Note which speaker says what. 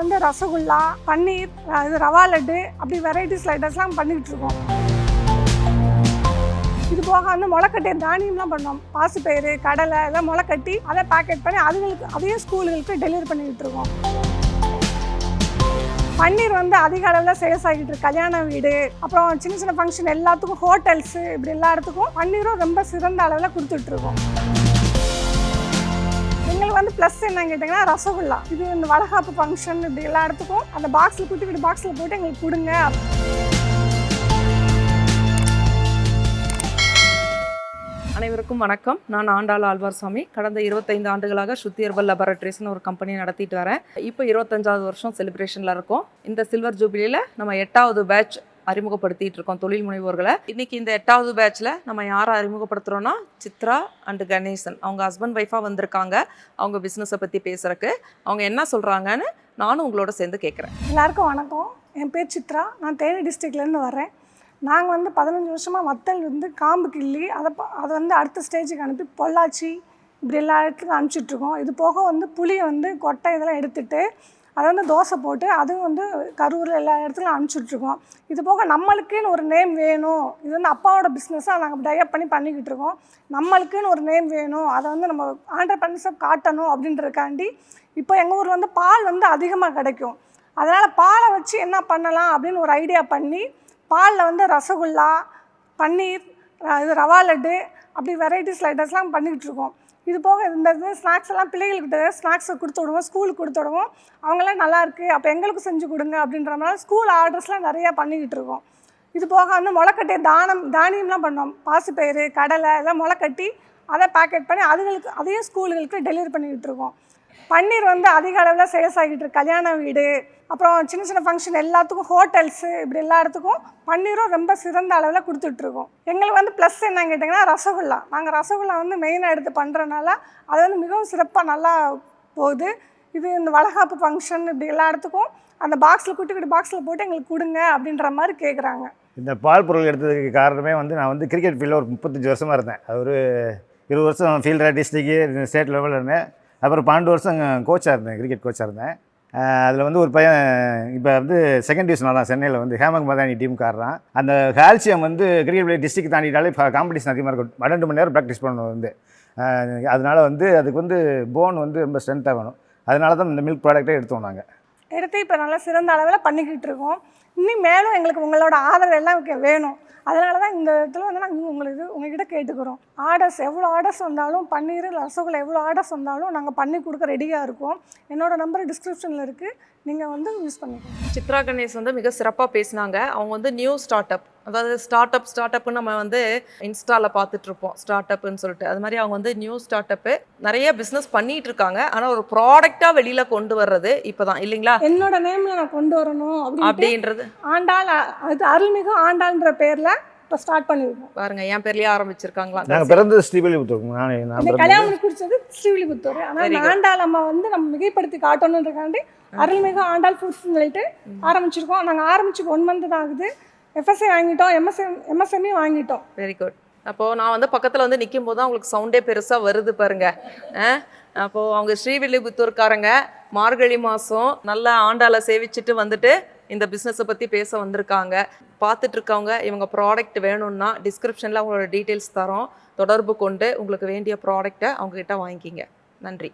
Speaker 1: வந்து ரசகுல்லா பன்னீர் இது ரவா லட்டு அப்படி வெரைட்டிஸ் லைட்டர்ஸ்லாம் பண்ணிக்கிட்டு இருக்கோம். இது போக வந்து முளைக்கட்டிய தானியம்லாம் பண்ணோம். பாசுப்பயிறு கடலை இதெல்லாம் முளைக்கட்டி அதை பேக்கெட் பண்ணி அதுங்களுக்கு அதையும் ஸ்கூலுகளுக்கு டெலிவரி பண்ணிக்கிட்டு இருக்கோம். பன்னீர் வந்து அதிக அளவில் சேல்ஸ் ஆகிட்டு இருக்கு. கல்யாண வீடு அப்புறம் சின்ன சின்ன ஃபங்க்ஷன் எல்லாத்துக்கும் ஹோட்டல்ஸு இப்படி எல்லா இடத்துக்கும் பன்னீரும் ரொம்ப சிறந்த அளவில் கொடுத்துட்ருக்கோம் இதுக்கு வந்து ப்ளஸ் என்ன கேட்டிங்கன்னா ரசகுல்லா. இது இந்த வளகாப்பு ஃபங்க்ஷன் இப்படி எல்லா இடத்துக்கும் அந்த பாக்ஸில் குட்டி குட்டி பாக்ஸில் போட்டு எங்களுக்கு கொடுங்க.
Speaker 2: அனைவருக்கும் வணக்கம். நான் ஆண்டாள் ஆழ்வார்சாமி. கடந்த இருபத்தைந்து ஆண்டுகளாக ஸ்ருதி லெபரட்டரிஸ்னு ஒரு கம்பெனி நடத்திட்டு வரேன். இப்போ இருபத்தஞ்சாவது வருஷம் செலிப்ரேஷனில் இருக்கோம். இந்த சில்வர் ஜூபிலியில் நம்ம எட்டாவது பேட்ச் அறிமுகப்படுத்திட்டு இருக்கோம் தொழில் முனைவோர்களை. இன்னைக்கு இந்த எட்டாவது பேட்ச்ல நம்ம யாரை அறிமுகப்படுத்துறோம்னா சித்ரா அண்ட் கணேசன். அவங்க ஹஸ்பண்ட் ஒய்ஃபா வந்திருக்காங்க. அவங்க பிஸ்னஸை பற்றி பேசுறக்கு அவங்க என்ன சொல்கிறாங்கன்னு நானும் உங்களோட சேர்ந்து கேட்குறேன்
Speaker 1: எல்லாருக்கும் வணக்கம். என் பேர் சித்ரா. நான் தேனி டிஸ்ட்ரிக்ட்லேருந்து வரேன் நாங்கள் வந்து பதினஞ்சு வருஷமாக வத்தல் வந்து காம்பு கிள்ளி அதை அதை வந்து அடுத்த ஸ்டேஜுக்கு அனுப்பி பொள்ளாச்சி இப்படி எல்லா இடத்துக்கும் அனுப்பிச்சிட்ருக்கோம் இது போக வந்து புளியை வந்து கொட்டை இதெல்லாம் எடுத்துகிட்டு அதை வந்து தோசை போட்டு அதுவும் வந்து கரூரில் எல்லா இடத்துலையும் அனுப்பிச்சுட்ருக்கோம் இது போக நம்மளுக்குன்னு ஒரு நேம் வேணும். இது வந்து அப்பாவோட பிஸ்னஸாக நாங்கள் டைப் பண்ணி பண்ணிக்கிட்டு இருக்கோம் நம்மளுக்குன்னு ஒரு நேம் வேணும். அதை வந்து நம்ம ஆண்டர்பிரனர்ஷிப் காட்டணும் அப்படின்றதுக்காண்டி இப்போ எங்கள் ஊர் வந்து பால் வந்து அதிகமாக கிடைக்கும். அதனால் பாலை வச்சு என்ன பண்ணலாம் அப்படின்னு ஒரு ஐடியா பண்ணி பாலில் வந்து ரசகுல்லா பன்னீர் இது ரவா லட்டு அப்படி வெரைட்டிஸ் லைட்டர்ஸ்லாம் பண்ணிக்கிட்டு இருக்கோம் இது போக இந்த இது ஸ்நாக்ஸ் எல்லாம் பிள்ளைகளுக்கிட்ட ஸ்நாக்ஸை கொடுத்து விடுவோம் ஸ்கூலுக்கு கொடுத்து விடுவோம். அவங்களாம் நல்லாயிருக்கு அப்போ எங்களுக்கும் செஞ்சு கொடுங்க அப்படின்ற மாதிரி ஸ்கூல் ஆர்டர்ஸ்லாம் நிறையா பண்ணிக்கிட்டு இருக்கோம். இது போக வந்து முளைக்கட்டிய தானம் தானியம்லாம் பண்ணோம். பாசிப்பயிறு கடலை எல்லாம் முளைக்கட்டி அதை பேக்கெட் பண்ணி அதுகளுக்கு அதையும் ஸ்கூலுகளுக்கு டெலிவரி பண்ணிக்கிட்டு இருக்கோம். பன்னீர் வந்து அதிக அளவில் சேல்ஸ் ஆகிட்டு இருக்கு. கல்யாண வீடு அப்புறம் சின்ன சின்ன ஃபங்க்ஷன் எல்லாத்துக்கும் ஹோட்டல்ஸு இப்படி எல்லா இடத்துக்கும் பன்னீரும் ரொம்ப சிறந்த அளவில் கொடுத்துட்ருக்கோம். எங்களுக்கு வந்து ப்ளஸ் என்ன கேட்டிங்கன்னா ரசகுல்லா. நாங்கள் ரசகுல்லா வந்து மெயினாக எடுத்து பண்ணுறனால அது வந்து மிகவும் சிறப்பாக நல்லா போகுது. இது இந்த வளகாப்பு ஃபங்க்ஷன் இப்படி எல்லா இடத்துக்கும் அந்த பாக்ஸில் குட்டி குட்டி பாக்ஸில் போட்டு எங்களுக்கு கொடுங்க அப்படின்ற மாதிரி கேட்குறாங்க
Speaker 3: இந்த பால் பொருள் எடுத்ததுக்கு காரணமே வந்து நான் வந்து கிரிக்கெட் ஃபீல்டில் ஒரு முப்பத்தஞ்சு வருஷமாக இருந்தேன். அது ஒரு இருபது வருஷம் ஃபீல்டர் டிஸ்ட்ரிக்கு ஸ்டேட் லெவலில் இருந்தேன். அப்புறம் பன்னெண்டு வருஷம் கோச்சாக இருந்தேன் கிரிக்கெட் கோச்சாக இருந்தேன். அதில் வந்து ஒரு பையன் இப்போ வந்து செகண்ட் டிவிஷன் தான் சென்னையில் வந்து ஹேமங் மதானி டீம் காடுறான் அந்த கால்சியம் வந்து கிரிக்கெட் பிளே டிஸ்ட்ரிக்ட் தாண்டிட்டாலே காம்படிஷன் அதிகமாக இருக்கும். பன்னெண்டு மணி நேரம் ப்ராக்டிஸ் பண்ணணும் வந்து. அதனால் அதனால வந்து அதுக்கு வந்து போன் வந்து ரொம்ப ஸ்ட்ரென்த்தாக வேணும். அதனால தான் இந்த மில்க் ப்ராடக்ட்டே எடுத்தோம் நாங்கள்
Speaker 1: எடுத்து இப்போ நல்லா சிறந்த அளவில் பண்ணிக்கிட்டு இருக்கோம். இன்னும் மேலும் எங்களுக்கு உங்களோட ஆதரவு எல்லாம் வேணும். அதனால தான் இந்த இடத்துல வந்து நாங்கள் உங்களுக்கு உங்ககிட்ட கேட்டுக்கிறோம். ஆர்டர்ஸ் எவ்வளோ ஆர்டர்ஸ் வந்தாலும் பன்னீர் ரசகுல்லா எவ்வளோ ஆர்டர்ஸ் வந்தாலும் நாங்கள் பண்ணி கொடுக்க ரெடியாக இருக்கோம். என்னோட நம்பர் டிஸ்கிரிப்ஷனில் இருக்குது நீங்கள் வந்து யூஸ் பண்ணிக்கோங்க.
Speaker 2: சித்ரா கணேஷ் வந்து மிக சிறப்பாக பேசினாங்க. அவங்க வந்து நியூ ஸ்டார்ட் அப் அதாவது ஸ்டார்ட் அப் ஸ்டார்ட் அப்னு நம்ம வந்து இன்ஸ்டாவில் பார்த்துட்டு இருப்போம் ஸ்டார்ட் அப்னு சொல்லிட்டு. அது மாதிரி அவங்க வந்து நியூ ஸ்டார்ட் அப்பு நிறைய பிஸ்னஸ் பண்ணிட்டு இருக்காங்க. ஆனால் ஒரு ப்ராடக்டாக வெளியில் கொண்டு வர்றது இப்போ தான் இல்லைங்களா?
Speaker 1: என்னோட நேமில் நான் கொண்டு வரணும்
Speaker 2: அப்படின்றது.
Speaker 1: ஆண்டாள் அது அருள்மிகு ஆண்டாள்ன்ற பேரில் இப்போ ஸ்டார்ட் பண்ணியிருக்கோம்
Speaker 2: பாருங்க என் பேர்லயே ஆரம்பிச்சிருக்காங்களா?
Speaker 3: நாங்கள் பிறந்தது நான் பிறந்தது
Speaker 1: கல்யாணம் குறிச்சது ஸ்ரீவில்லிபுத்தூர். ஆனால். ஆண்டாள் அம்மா வந்து நம்ம மிகைப்படுத்தி காட்டணுன்றக்காண்டி அருள்மிகு ஆண்டாள் ஃபுட்ஸ்னு சொல்லிட்டு ஆரம்பிச்சிருக்கோம். நாங்கள் ஆரம்பிச்சு ஒன் மந்த் தான் ஆகுது. எஃப்எஸ்சி வாங்கிட்டோம் எம்எஸ்எம் எம்எஸ்எம்இ வாங்கிட்டோம்.
Speaker 2: வெரி குட் அப்போது நான் வந்து பக்கத்தில் வந்து நிற்கும் போது தான் உங்களுக்கு சவுண்டே பெருசாக வருது பாருங்க. ஆ? அப்போது அவங்க ஸ்ரீவில்லிபுத்தூர்காரங்க மார்கழி மாதம் நல்லா ஆண்டாளை சேவிச்சுட்டு வந்துட்டு இந்த பிஸ்னஸை பற்றி பேச வந்திருக்காங்க. பார்த்துட்டு இருக்கவங்க இவங்க ப்ராடக்ட் வேணும்னா டிஸ்கிரிப்ஷனில் அவங்களோட டீட்டெயில்ஸ் தரோம். தொடர்பு கொண்டு உங்களுக்கு வேண்டிய ப்ராடக்டை அவங்ககிட்ட வாங்கிக்கிங்க. நன்றி.